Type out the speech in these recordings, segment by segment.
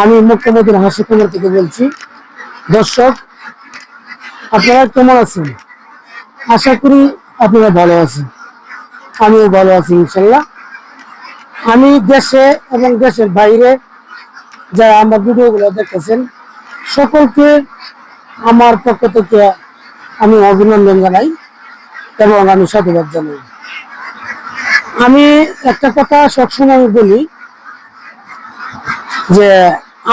আমি মুখ্যমন্ত্রী হাসি কুমার থেকে বলছি, দর্শক, আপনারা কেমন আছেন? আশা করি আপনারা ভালো আছেন। আমিও ভালো আছি ইনশাল্লাহ আমি দেশে এবং দেশের বাইরে যারা আমার ভিডিওগুলো দেখতেছেন, সকলকে আমার পক্ষ থেকে আমি অভিনন্দন জানাই এবং আমি সাধুবাদ জানাই। আমি একটা কথা সবসময় বলি যে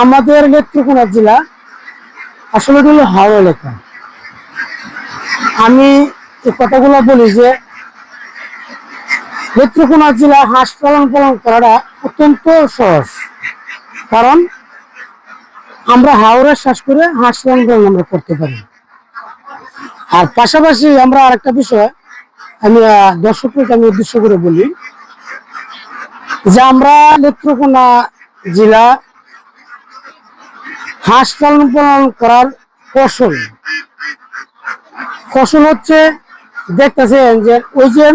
আমাদের নেত্রকোনা জেলা আসলে হলো হাওড়া এলাকা। আমি এই কথাগুলো বলি যে নেত্রকোনা জেলা হাঁস পালন পালন করাটা অত্যন্ত সহজ। কারণ আমরা হাওড়া শ্বাস করে হাঁস পালন পালন আমরা করতে পারি। আর পাশাপাশি আমরা আরেকটা বিষয় আমি দর্শককে আমি উদ্দেশ্য করে বলি যে আমরা নেত্রকোনা জেলা হাঁস পালন পালন করার কৌশল। কৌশল হচ্ছে দেখতেছেন যে ওই যে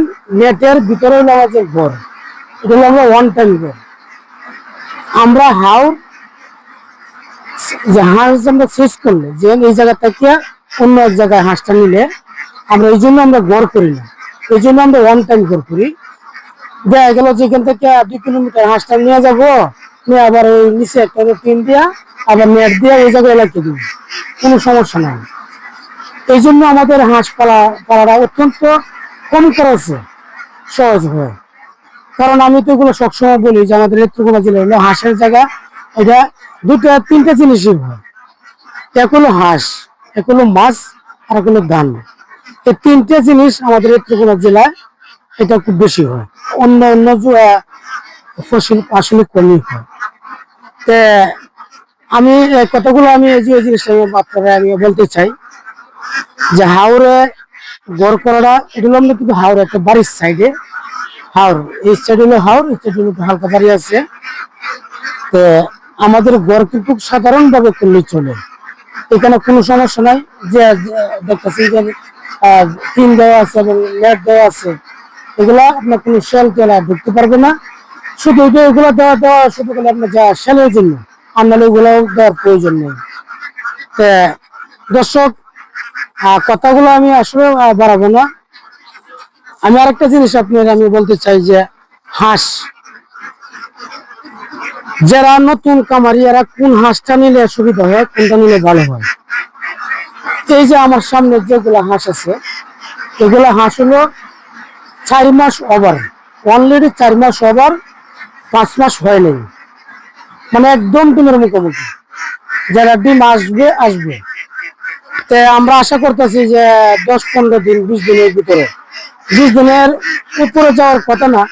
নেটের ভিতরে হলো আমাদের ঘর, এটা হলো আমরা ওয়ান টাইম ঘর। আমরা হাউ যে হাঁস আমরা শেষ করলে, যে এই জায়গা থেকে অন্য এক জায়গায় হাঁসটা নিলে আমরা এই জন্য আমরা ঘর করি না। এই জন্য আমরা ওয়ান টাইম ঘর করি দেখা গেল যেখান থেকে দুই কিলোমিটার হাঁসটা নিয়ে যাব, নিয়ে আবার ওই নিচে একটা টিন দিয়া আবার নেট দিয়ে ওই জায়গায় লাগিয়ে দিব। কোনো সমস্যা নাই। এই জন্য আমাদের হাঁস পালা, পালাটা অত্যন্ত কম খরচে সহজ হয়। কারণ আমি তো এগুলো সবসময় বলি যে আমাদের নেত্রকোনা জেলা হলো হাঁসের জায়গা। এটা দুটো তিনটা জিনিসই হয়। এক হলো হাঁস, এক হলো মাছ, আর এক হলো ধান। এই তিনটে জিনিস আমাদের নেত্রকোনা জেলায় এটা খুব বেশি হয়। অন্য অন্য ফসল আসলে কমই হয়। আমি কতগুলো আমি এই যে জিনিসটা আপনারা আমি বলতে চাই যে হাওড়ে গড় করাটা, এটা হলো আমরা কিন্তু হাওড়ে একটা বাড়ির সাইডে হাওড় এই সাইড হলো হাওড় এই সাইড হলো হালকা বাড়ি আছে। তো আমাদের গড় কিন্তু সাধারণভাবে করলে চলে। এখানে কোনো সমস্যা নাই। যে দেখতেছি টিন দেওয়া আছে এবং নেট দেওয়া আছে, এগুলা আপনার কোনো সেল টেলা ঢুকতে পারবে না। শুধু এটা এগুলো দেওয়া দেওয়া শুধু করে আপনার যা সেলের জন্য, আর নাহলে দেওয়ার প্রয়োজন নেই। তো দর্শক কথাগুলো আমি আসলে বাড়াবো না। আমি আরেকটা জিনিস আপনার, আমি বলতে চাই যে হাঁস। যারা নতুন কামারি এরা কোন হাঁসটা নিলে সুবিধা হয়, কোনটা নিলে ভালো হয়? এই যে আমার সামনে যেগুলো হাঁস আছে, এগুলো হাঁস হলো চার মাস ওভার অলরেডি চার মাস ওভার পাঁচ মাস হয় নাই। মানে একদম ডিমের মুখোমুখি। যারা ডিম আসবে আসবে। তো আমরা আশা করতেছি যে দশ, পনেরো দিন, বিশ দিনের ভিতরে। বিশ দিনের উপরে যাওয়ার কথা না,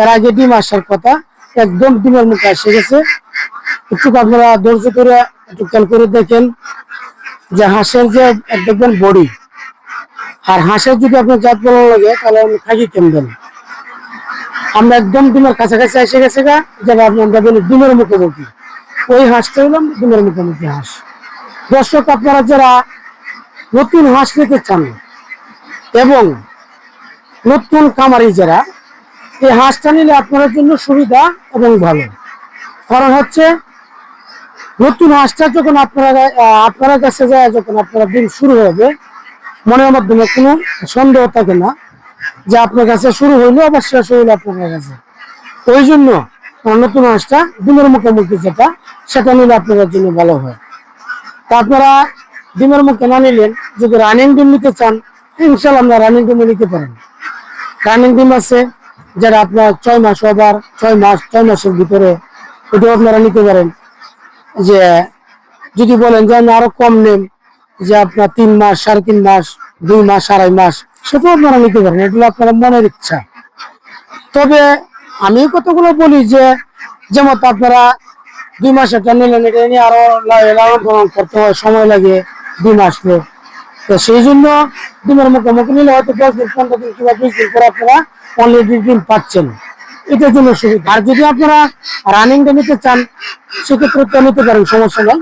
এর আগে ডিম আসার কথা, একদম ডিমের মুখে এসে গেছে। একটু আপনারা ধৈর্য করে একটু খেয়াল করে দেখেন। যে হাঁসের যে দেখবেন বডি, আর হাঁসের যদি আপনার জাত ভালো লাগে, তাহলে আপনি খাকি কিনবেন। আমরা একদম ডিমের কাছাকাছি এসে গেছে গা যেটা আমরা বলি ডিমের মুখোমুখি। ওই হাঁসটা হলাম ডিমের মুখোমুখি হাঁস। দর্শক, আপনারা যারা নতুন হাঁস নিতে চান, এবং নতুন কামারি যারা, এই হাঁসটা নিলে আপনার জন্য সুবিধা এবং ভালো। কারণ হচ্ছে নতুন হাঁসটা যখন আপনারা আপনার কাছে যায় যখন আপনারা দিন শুরু হবে মনের মাধ্যমে কোনো সন্দেহ থাকে না যে আপনার কাছে শুরু হইল আবার শেষ হইল আপনার কাছে। ওই জন্য নতুন হাঁসটা ডিমের মুখোমুখি যেটা, সেটা নিলে আপনাদের জন্য ভালো হয়। তা আপনারা ডিমের মুখে না নিলেন, যদি রানিং ডিম নিতে চান ইনশাল আপনারা রানিং ডিম নিতে পারেন। রানিং ডিম আছে যারা আপনার ছয় মাস ওভার ছয় মাস, ছয় মাসের ভিতরে এটাও আপনারা নিতে পারেন। যে যদি বলেন যে আমি আরও কম নেন যে আপনার তিন মাস, সাড়ে তিন মাস, দুই মাস, আড়াই মাস, সেটাও আপনারা নিতে পারেন, এগুলো আপনার মনের ইচ্ছা। তবে আমি কতগুলো বলি যে, যেমন আপনারা দুই মাস একটা নিলেন, এটা নিয়ে আরও লালন পালন করতে হয়, সময় লাগে, দুই মাস তো সেই জন্য ডিমের মুখোমুখি নিলে হয়তো দশ দিন, পনেরো দিন কিংবা বিশ দিন পরে আপনারা অলরেডি ডিম পাচ্ছেন। এটার জন্য সুবিধা। আর যদি আপনারা রানিং ডে নিতে চান সেক্ষেত্রে তো নিতে পারেন সমস্যা নাই।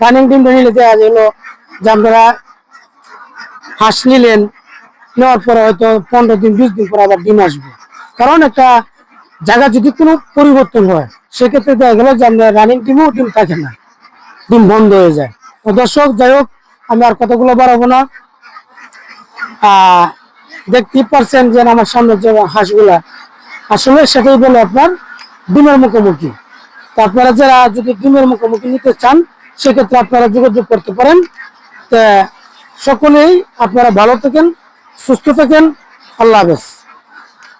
রানিং ডিম নিলে দেওয়া যে আপনারা হাঁস নিলেন নেওয়ার পরে হয়তো পনেরো দিন বিশ দিন পরে আবার ডিম আসবে। কারণ একটা জায়গা যদি কোনো পরিবর্তন হয় সেক্ষেত্রে দেখা গেল যে আমরা রানিং ডিমও ডিম থাকে না। ডিম বন্ধ হয়ে যায়। তো দর্শক যাই হোক আমি আর কতগুলো বাড়াবো না। আহ, দেখতেই পারছেন যে আমার সামনে যে হাঁসগুলা আসলে সেটাই বলে আপনার ডিমের মুখোমুখি। তো আপনারা যারা যদি ডিমের মুখোমুখি নিতে চান, সেক্ষেত্রে আপনারা যোগাযোগ করতে পারেন। তা সকলেই আপনারা ভালো থাকেন, সুস্থ থাকেন। আল্লাহ হাফেজ।